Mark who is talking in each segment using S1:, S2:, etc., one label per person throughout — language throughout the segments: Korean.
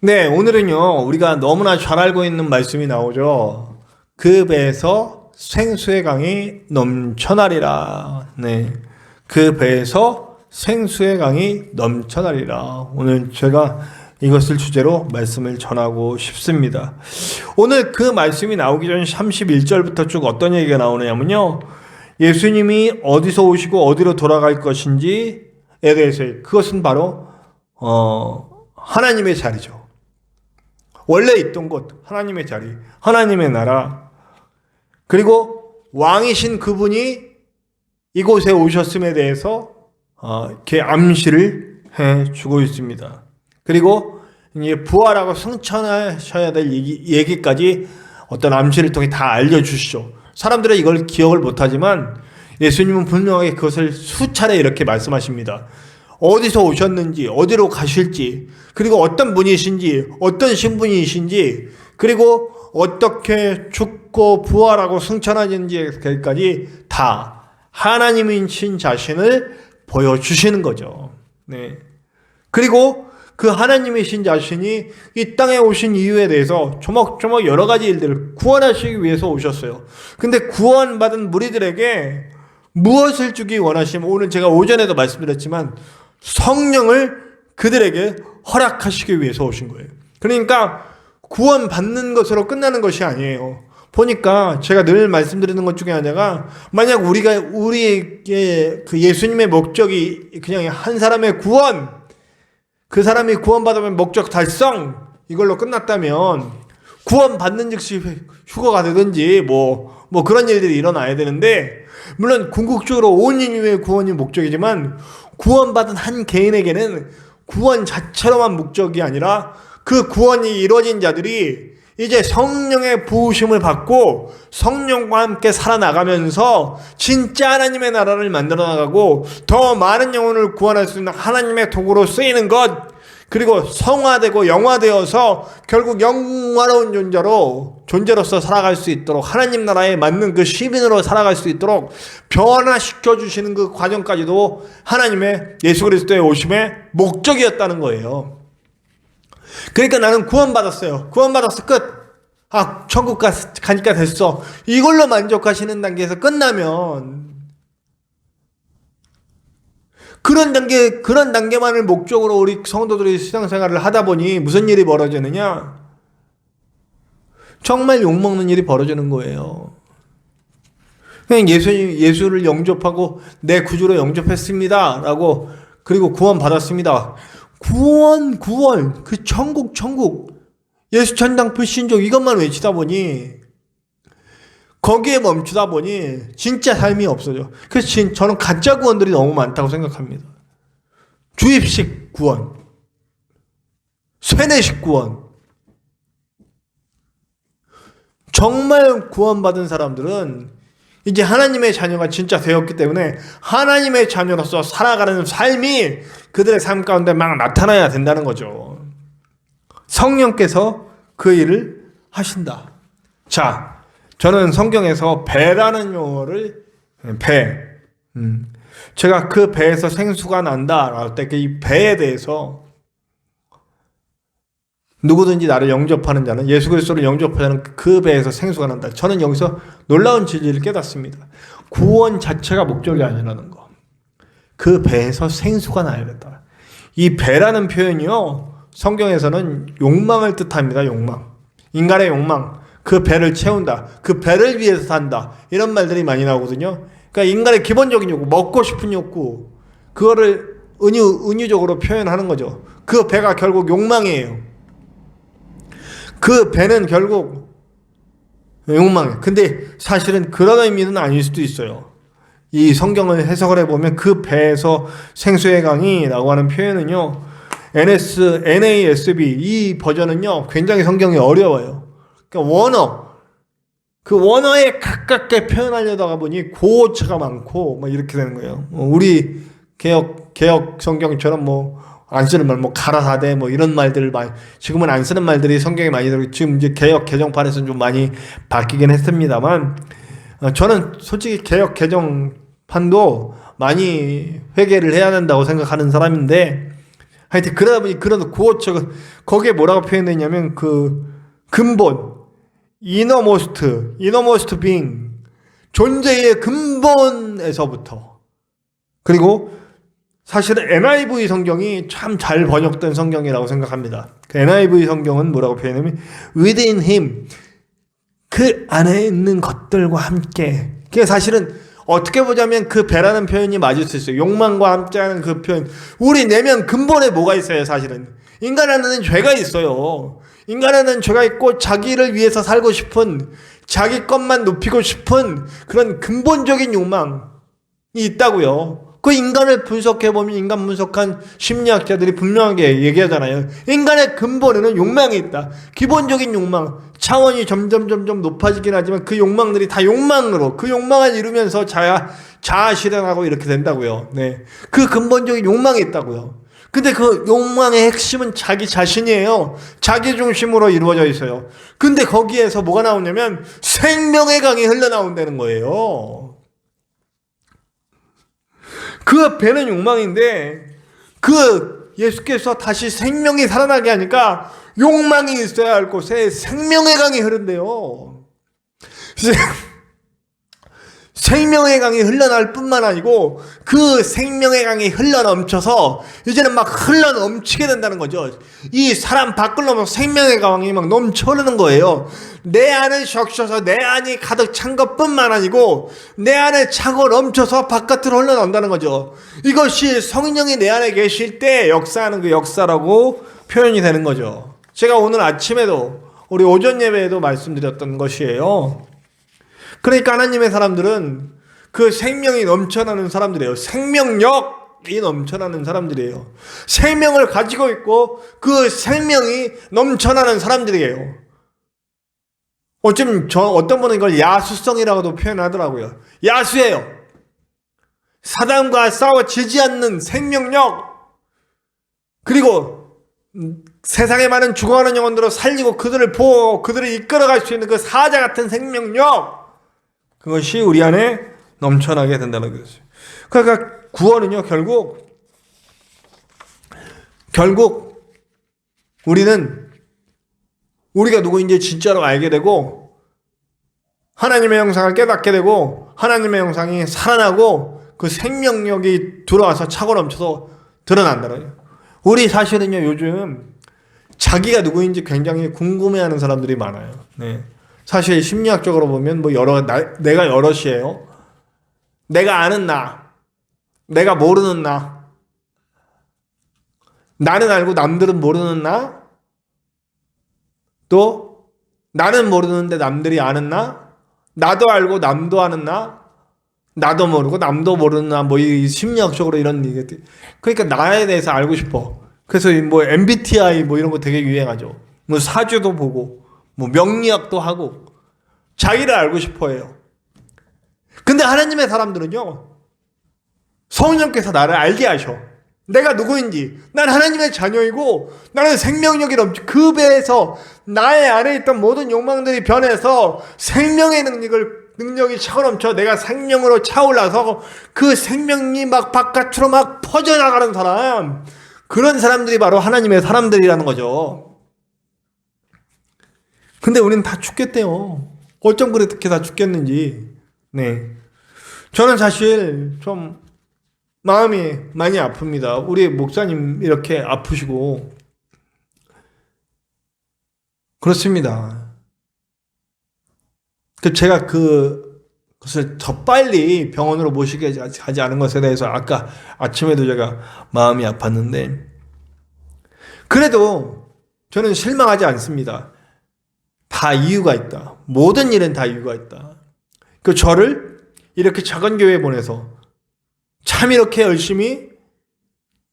S1: 네, 오늘은요, 우리가 너무나 잘 알고 있는 말씀이 나오죠. 그 배에서 생수의 강이 넘쳐나리라. 네. 그 배에서 생수의 강이 넘쳐나리라. 오늘 제가 이것을 주제로 말씀을 전하고 싶습니다. 오늘 그 말씀이 나오기 전 31절부터 쭉 어떤 얘기가 나오냐면요. 예수님이 어디서 오시고 어디로 돌아갈 것인지에 대해서 그것은 바로 어, 하나님의 자리죠. 원래 있던 곳, 하나님의 자리, 하나님의 나라, 그리고 왕이신 그분이 이곳에 오셨음에 대해서 어, 이렇게 암시를 해 주고 있습니다. 그리고 이제 부활하고 승천하셔야 될 얘기, 얘기 까지 어떤 암시를 통해 다 알려주시죠. 사람들은 이걸 기억을 못하지만 예수님은 분명하게 그것을 수차례 이렇게 말씀하십니다. 어디서 오셨는지, 어디로 가실지, 그리고 어떤 분이신지, 어떤 신분이신지, 그리고 어떻게 죽고 부활하고 승천하는지까지 다 하나님이신 자신을 보여주시는 거죠. 네. 그리고 그 하나님이신 자신이 이 땅에 오신 이유에 대해서 조목조목 여러 가지 일들을 구원하시기 위해서 오셨어요. 근데 구원받은 무리들에게 무엇을 주기 원하시면 오늘 제가 오전에도 말씀드렸지만 성령을 그들에게 허락하시기 위해서 오신 거예요. 그러니까 구원 받는 것으로 끝나는 것이 아니에요. 보니까 제가 늘 말씀드리는 것 중에 하나가 만약 우리가 우리에게 그 예수님의 목적이 그냥 한 사람의 구원 그 사람이 구원받으면 목적 달성 이걸로 끝났다면 구원받는 즉시 휴거가 되든지 뭐, 뭐 그런 일들이 일어나야 되는데 물론 궁극적으로 온 인류의 구원이 목적이지만 구원받은 한 개인에게는 구원 자체로만 목적이 아니라 그 구원이 이루어진 자들이 이제 성령의 부으심을 받고 성령과 함께 살아나가면서 진짜 하나님의 나라를 만들어 나가고 더 많은 영혼을 구원할 수 있는 하나님의 도구로 쓰이는 것 그리고 성화되고 영화되어서 결국 영화로운 존재로 존재로서 살아갈 수 있도록 하나님 나라에 맞는 그 시민으로 살아갈 수 있도록 변화시켜 주시는 그 과정까지도 하나님의 예수 그리스도의 오심의 목적이었다는 거예요. 그러니까 나는 구원받았어요. 구원받았어. 끝. 아, 천국 가, 가니까 됐어. 이걸로 만족하시는 단계에서 끝나면 그런 단계, 그런 단계만을 목적으로 우리 성도들이 신앙생활을 하다 보니 무슨 일이 벌어지느냐? 정말 욕먹는 일이 벌어지는 거예요. 그냥 예수, 예수를 영접하고 내 구주로 영접했습니다. 라고, 그리고 구원 받았습니다. 구원, 구원, 그 천국, 천국, 예수 천당 불신족 이것만 외치다 보니 거기에 멈추다 보니 진짜 삶이 없어져. 그래서 저는 가짜 구원들이 너무 많다고 생각합니다. 주입식 구원, 세뇌식 구원. 정말 구원받은 사람들은 이제 하나님의 자녀가 진짜 되었기 때문에 하나님의 자녀로서 살아가는 삶이 그들의 삶 가운데 막 나타나야 된다는 거죠. 성령께서 그 일을 하신다. 자, 저는 성경에서 배라는 용어를 배, 음, 제가 그 배에서 생수가 난다라고 때이 그 배에 대해서 누구든지 나를 영접하는 자는 예수 그리스도를 영접하는 그 배에서 생수가 난다. 저는 여기서 놀라운 진리를 깨닫습니다. 구원 자체가 목적이 아니라는 거. 그 배에서 생수가 나야겠다. 이 배라는 표현이요. 성경에서는 욕망을 뜻합니다. 욕망. 인간의 욕망. 그 배를 채운다. 그 배를 위해서 산다. 이런 말들이 많이 나오거든요. 그러니까 인간의 기본적인 욕구, 먹고 싶은 욕구. 그거를 은유, 은유적으로 표현하는 거죠. 그 배가 결국 욕망이에요. 그 배는 결국 욕망이에요. 근데 사실은 그런 의미는 아닐 수도 있어요. 이 성경을 해석을 해보면 그 배에서 생수의 강이라고 하는 표현은요, NS, NASB 이 버전은요, 굉장히 성경이 어려워요. 그러니까 원어, 그 원어에 가깝게 표현하려다가 보니 고어체가 많고, 뭐 이렇게 되는 거예요. 뭐 우리 개혁, 개혁 성경처럼 뭐, 안 쓰는 말, 뭐, 가라사대, 뭐, 이런 말들을 많이, 지금은 안 쓰는 말들이 성경에 많이 들어 지금 이제 개혁 개정판에서는 좀 많이 바뀌긴 했습니다만, 어, 저는 솔직히 개혁 개정판도 많이 회개를 해야 된다고 생각하는 사람인데, 하여튼 그러다 보니 그런 구어처가 거기에 뭐라고 표현했냐면 그 근본 이너모스트 이너모스트 빙 존재의 근본에서부터 그리고 사실은 NIV 성경이 참 잘 번역된 성경이라고 생각합니다. 그 NIV 성경은 뭐라고 표현하면 within him 그 안에 있는 것들과 함께. 그게 사실은 어떻게 보자면 그 배라는 표현이 맞을 수 있어요. 욕망과 함께하는 그 표현. 우리 내면 근본에 뭐가 있어요, 사실은. 인간 안에는 죄가 있어요. 인간 안에는 죄가 있고 자기를 위해서 살고 싶은 자기 것만 높이고 싶은 그런 근본적인 욕망이 있다고요. 그 인간을 분석해 보면 인간 분석한 심리학자들이 분명하게 얘기하잖아요. 인간의 근본에는 욕망이 있다. 기본적인 욕망, 차원이 점점 점점 높아지긴 하지만 그 욕망들이 다 욕망으로 그 욕망을 이루면서 자아 자아 실현하고 이렇게 된다고요. 네, 그 근본적인 욕망이 있다고요. 근데 그 욕망의 핵심은 자기 자신이에요. 자기 중심으로 이루어져 있어요. 근데 거기에서 뭐가 나오냐면 생명의 강이 흘러나온다는 거예요. 그 배는 욕망인데 그 예수께서 다시 생명이 살아나게 하니까 욕망이 있어야 할 곳에 생명의 강이 흐른대요. 생명의 강이 흘러날 뿐만 아니고 그 생명의 강이 흘러넘쳐서 이제는 막 흘러넘치게 된다는 거죠. 이 사람 밖을 넘어 생명의 강이 막 넘쳐 흐르는 거예요. 내 안을 적셔서 내 안이 가득 찬 것뿐만 아니고 내 안에 차고 넘쳐서 바깥으로 흘러나온다는 거죠. 이것이 성령이 내 안에 계실 때 역사하는 그 역사라고 표현이 되는 거죠. 제가 오늘 아침에도 우리 오전 예배에도 말씀드렸던 것이에요. 그러니까 하나님의 사람들은 그 생명이 넘쳐나는 사람들이에요. 생명력이 넘쳐나는 사람들이에요. 생명을 가지고 있고 그 생명이 넘쳐나는 사람들이에요. 어쩜 저 어떤 분은 이걸 야수성이라고도 표현하더라고요. 야수예요. 사단과 싸워 지지 않는 생명력 그리고 음, 세상에 많은 죽어가는 영혼들을 살리고 그들을 보호 그들을 이끌어갈 수 있는 그 사자 같은 생명력 그것이 우리 안에 넘쳐나게 된다는 거죠. 그러니까 구원은요, 결국, 결국, 우리는 우리가 누구인지 진짜로 알게 되고, 하나님의 형상을 깨닫게 되고, 하나님의 형상이 살아나고, 그 생명력이 들어와서 차고 넘쳐서 드러난다는 거예요. 우리 사실은요, 요즘 자기가 누구인지 굉장히 궁금해하는 사람들이 많아요. 네. 사실 심리학적으로 보면 뭐 여러 나, 내가 여럿이에요. 내가 아는 나, 내가 모르는 나, 나는 알고 남들은 모르는 나, 또 나는 모르는데 남들이 아는 나, 나도 알고 남도 아는 나, 나도 모르고 남도 모르는 나, 뭐 이 심리학적으로 이런 얘기. 그러니까 나에 대해서 알고 싶어. 그래서 뭐 MBTI 뭐 이런 거 되게 유행하죠. 뭐 사주도 보고. 뭐 명리학도 하고 자기를 알고 싶어 해요. 근데 하나님의 사람들은요. 성령께서 나를 알게 하셔. 내가 누구인지. 난 하나님의 자녀이고 나는 생명력이 넘치 그 배에서 나의 안에 있던 모든 욕망들이 변해서 생명의 능력을 능력이 차고 넘쳐 내가 생명으로 차올라서 그 생명이 막 바깥으로 막 퍼져나가는 사람. 그런 사람들이 바로 하나님의 사람들이라는 거죠. 근데 우리는 다 죽겠대요. 어쩜 그렇게 다 죽겠는지. 네. 저는 사실 좀 마음이 많이 아픕니다. 우리 목사님 이렇게 아프시고. 그렇습니다. 그 제가 그 것을 더 빨리 병원으로 모시게 하지 않은 것에 대해서 아까 아침에도 제가 마음이 아팠는데 그래도 저는 실망하지 않습니다. 다 이유가 있다. 모든 일은 다 이유가 있다. 그 저를 이렇게 작은 교회에 보내서 참 이렇게 열심히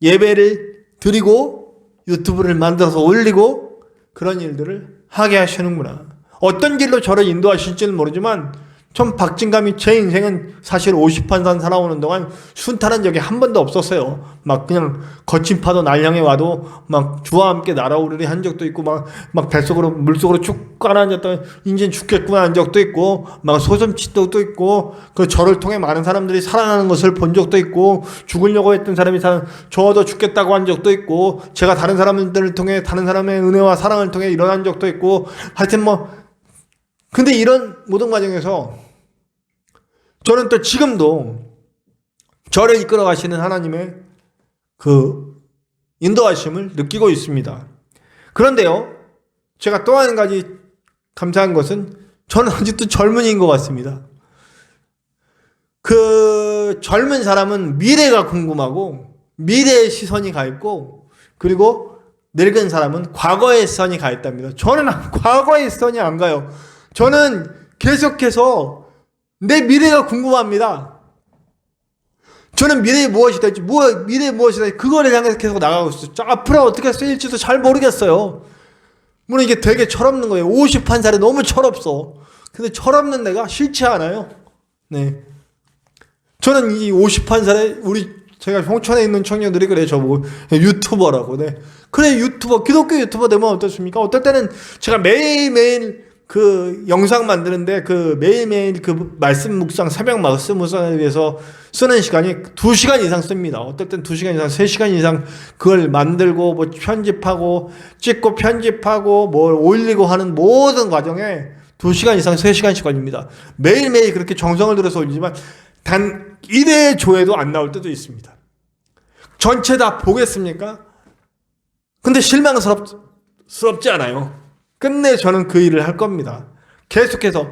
S1: 예배를 드리고 유튜브를 만들어서 올리고 그런 일들을 하게 하시는구나. 어떤 길로 저를 인도하실지는 모르지만 전 박진감이 제 인생은 사실 50판산 살아오는 동안 순탄한 적이 한 번도 없었어요. 막 그냥 거친 파도 날 향해 와도 막 주와 함께 날아오르리 한 적도 있고 막, 막 뱃속으로 물속으로 쭉 가라앉았다 인진 죽겠구나 한 적도 있고 막 소섬치도 있고 그 저를 통해 많은 사람들이 살아나는 것을 본 적도 있고 죽으려고 했던 사람이 살 저도 죽겠다고 한 적도 있고 제가 다른 사람들을 통해 다른 사람의 은혜와 사랑을 통해 일어난 적도 있고 하여튼 뭐 근데 이런 모든 과정에서 저는 또 지금도 저를 이끌어 가시는 하나님의 그 인도하심을 느끼고 있습니다. 그런데요, 제가 또 한 가지 감사한 것은 저는 아직도 젊은이인 것 같습니다. 그 젊은 사람은 미래가 궁금하고 미래의 시선이 가 있고 그리고 늙은 사람은 과거의 시선이 가 있답니다. 저는 과거의 시선이 안 가요. 저는 계속해서 내 미래가 궁금합니다. 저는 미래에 무엇이 될지, 뭐, 미래에 무엇이 될지, 그거를 향해서 계속 나가고 있어요. 저 앞으로 어떻게 쓰일지도 잘 모르겠어요. 물론 이게 되게 철없는 거예요. 51살에 너무 철없어. 근데 철없는 내가 싫지 않아요. 네. 저는 이 51살에 우리 제가 홍천에 있는 청년들이 그래 저보고 유튜버라고 네. 그래 유튜버 기독교 유튜버 되면 어떻습니까? 어떨 때는 제가 매일매일 그 영상 만드는데 그 매일매일 그 말씀 묵상 새벽 말씀 묵상을 위해서 쓰는 시간이 2시간 이상 씁니다. 어떨 땐 2시간 이상 3시간 이상 그걸 만들고 뭐 편집하고 찍고 편집하고 뭘 올리고 하는 모든 과정에 2시간 이상 3시간씩 걸립니다. 매일매일 그렇게 정성을 들여서 올리지만 단 1회 조회도 안 나올 때도 있습니다. 전체 다 보겠습니까? 근데 실망스럽지 않아요. 끝내 저는 그 일을 할 겁니다. 계속해서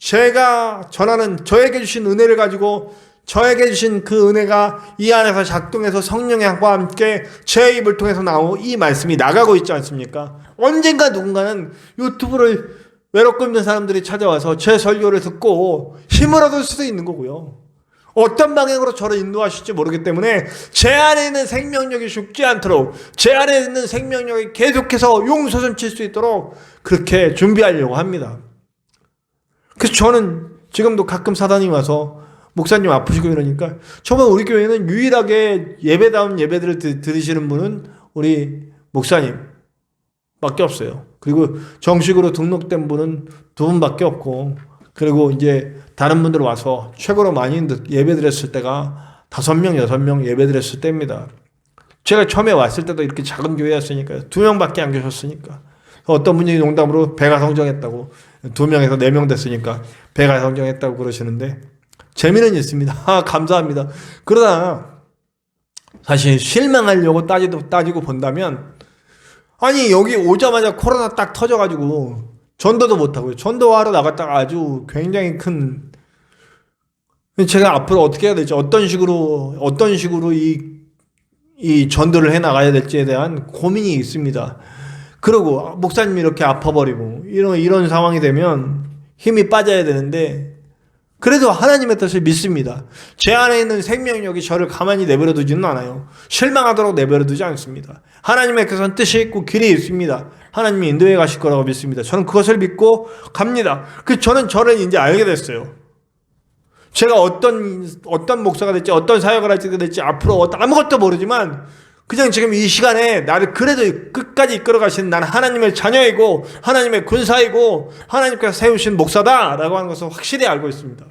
S1: 제가 전하는 저에게 주신 은혜를 가지고 저에게 주신 그 은혜가 이 안에서 작동해서 성령의 향과 함께 제 입을 통해서 나오 이 말씀이 나가고 있지 않습니까? 언젠가 누군가는 유튜브를 외롭고 있는 사람들이 찾아와서 제 설교를 듣고 힘을 얻을 수도 있는 거고요. 어떤 방향으로 저를 인도하실지 모르기 때문에 제 안에 있는 생명력이 죽지 않도록 제 안에 있는 생명력이 계속해서 용솟음 칠 수 있도록 그렇게 준비하려고 합니다. 그래서 저는 지금도 가끔 사단이 와서 목사님 아프시고 이러니까 정말 우리 교회는 유일하게 예배다운 예배들을 들으시는 분은 우리 목사님 밖에 없어요. 그리고 정식으로 등록된 분은 두 분밖에 없고 그리고 이제 다른 분들 와서 최고로 많이 예배 드렸을 때가 다섯 명, 여섯 명 예배 드렸을 때입니다. 제가 처음에 왔을 때도 이렇게 작은 교회였으니까 두 명밖에 안 계셨으니까 어떤 분이 농담으로 배가 성장했다고 두 명에서 네 명 됐으니까 배가 성장했다고 그러시는데 재미는 있습니다. 아, 감사합니다. 그러나 사실 실망하려고 따지도 따지고 본다면 아니 여기 오자마자 코로나 딱 터져가지고 전도도 못하고요. 전도하러 나갔다가 아주 굉장히 큰 제가 앞으로 어떻게 해야 될지 어떤 식으로 어떤 식으로 이, 이 전도를 해 나가야 될지에 대한 고민이 있습니다. 그리고 목사님이 이렇게 아파버리고 이런 이런 상황이 되면 힘이 빠져야 되는데 그래도 하나님의 뜻을 믿습니다. 제 안에 있는 생명력이 저를 가만히 내버려 두지는 않아요. 실망하도록 내버려 두지 않습니다. 하나님의 그 뜻이 있고 길이 있습니다. 하나님이 인도해 가실 거라고 믿습니다. 저는 그것을 믿고 갑니다. 그 저는 저를 이제 알게 됐어요. 제가 어떤 어떤 목사가 될지 어떤 사역을 할지 될지 앞으로 아무것도 모르지만 그냥 지금 이 시간에 나를 그래도 끝까지 이끌어 가시는 나는 하나님의 자녀이고 하나님의 군사이고 하나님께서 세우신 목사다라고 하는 것을 확실히 알고 있습니다.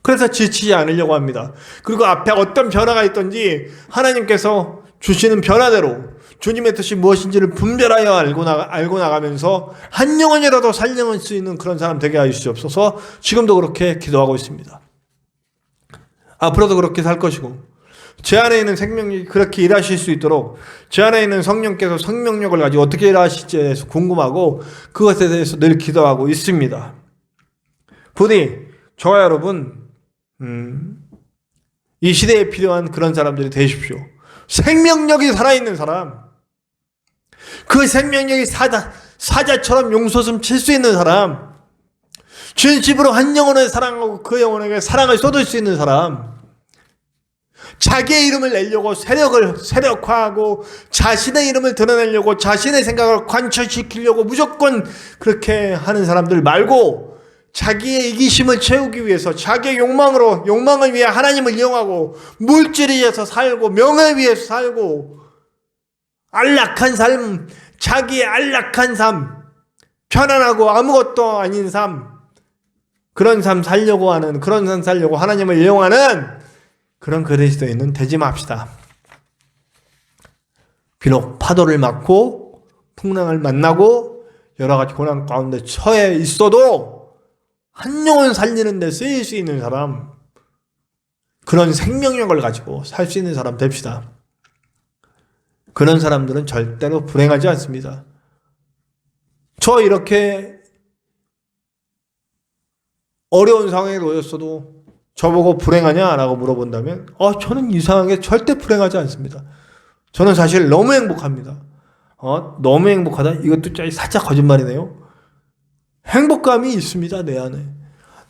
S1: 그래서 지치지 않으려고 합니다. 그리고 앞에 어떤 변화가 있던지 하나님께서 주시는 변화대로 주님의 뜻이 무엇인지를 분별하여 알고, 나가, 알고 나가면서 한 영혼이라도 살려낼 수 있는 그런 사람 되게 하시옵소서 지금도 그렇게 기도하고 있습니다. 앞으로도 그렇게 살 것이고 제 안에 있는 생명력이 그렇게 일하실 수 있도록 제 안에 있는 성령께서 생명력을 가지고 어떻게 일하실지에 대해서 궁금하고 그것에 대해서 늘 기도하고 있습니다. 부디 저와 여러분 음, 이 시대에 필요한 그런 사람들이 되십시오. 생명력이 살아있는 사람 그 생명력이 사자, 사자처럼 용솟음 칠 수 있는 사람 진심으로 한 영혼을 사랑하고 그 영혼에게 사랑을 쏟을 수 있는 사람 자기의 이름을 내려고 세력을 세력화하고 자신의 이름을 드러내려고 자신의 생각을 관철시키려고 무조건 그렇게 하는 사람들 말고 자기의 이기심을 채우기 위해서 자기의 욕망으로 욕망을 위해 하나님을 이용하고 물질을 위해서 살고 명예를 위해서 살고 안락한 삶, 자기의 안락한 삶, 편안하고 아무것도 아닌 삶, 그런 삶 살려고 하는 그런 삶 살려고 하나님을 이용하는 그런 그리스도인은 되지 맙시다. 비록 파도를 맞고 풍랑을 만나고 여러 가지 고난 가운데 처해 있어도 한 영혼 살리는 데 쓰일 수 있는 사람 그런 생명력을 가지고 살 수 있는 사람 됩시다. 그런 사람들은 절대로 불행하지 않습니다. 저 이렇게 어려운 상황에 놓였어도 저보고 불행하냐 라고 물어본다면 어 저는 이상하게 절대 불행하지 않습니다. 저는 사실 너무 행복합니다. 어 너무 행복하다 이것도 짜- 살짝 거짓말이네요. 행복감이 있습니다 내 안에.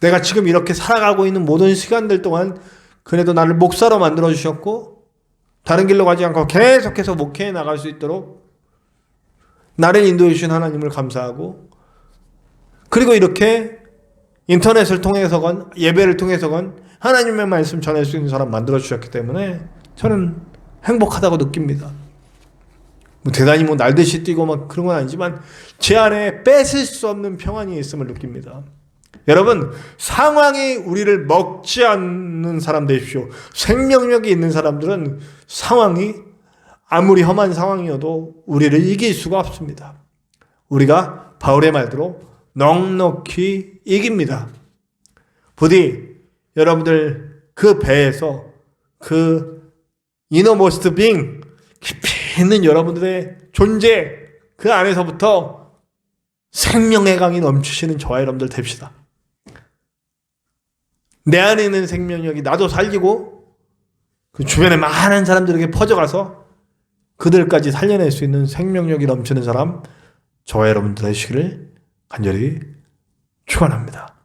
S1: 내가 지금 이렇게 살아가고 있는 모든 시간들 동안 그래도 나를 목사로 만들어 주셨고 다른 길로 가지 않고 계속해서 목회해 나갈 수 있도록 나를 인도해 주신 하나님을 감사하고 그리고 이렇게 인터넷을 통해서건 예배를 통해서건 하나님의 말씀 전할 수 있는 사람 만들어 주셨기 때문에 저는 행복하다고 느낍니다. 뭐 대단히 뭐 날듯이 뛰고 막 그런 건 아니지만 제 안에 뺏을 수 없는 평안이 있음을 느낍니다. 여러분 상황이 우리를 먹지 않는 사람 되십시오. 생명력이 있는 사람들은 상황이 아무리 험한 상황이어도 우리를 이길 수가 없습니다. 우리가 바울의 말대로 넉넉히 이깁니다. 부디 여러분들 그 배에서 그 이너모스트 빙 깊이 있는 여러분들의 존재 그 안에서부터 생명의 강이 넘치시는 저와 여러분들 됩시다. 내 안에 있는 생명력이 나도 살리고 그 주변에 많은 사람들에게 퍼져가서 그들까지 살려낼 수 있는 생명력이 넘치는 사람 저와 여러분들 되시기를 간절히 축원합니다.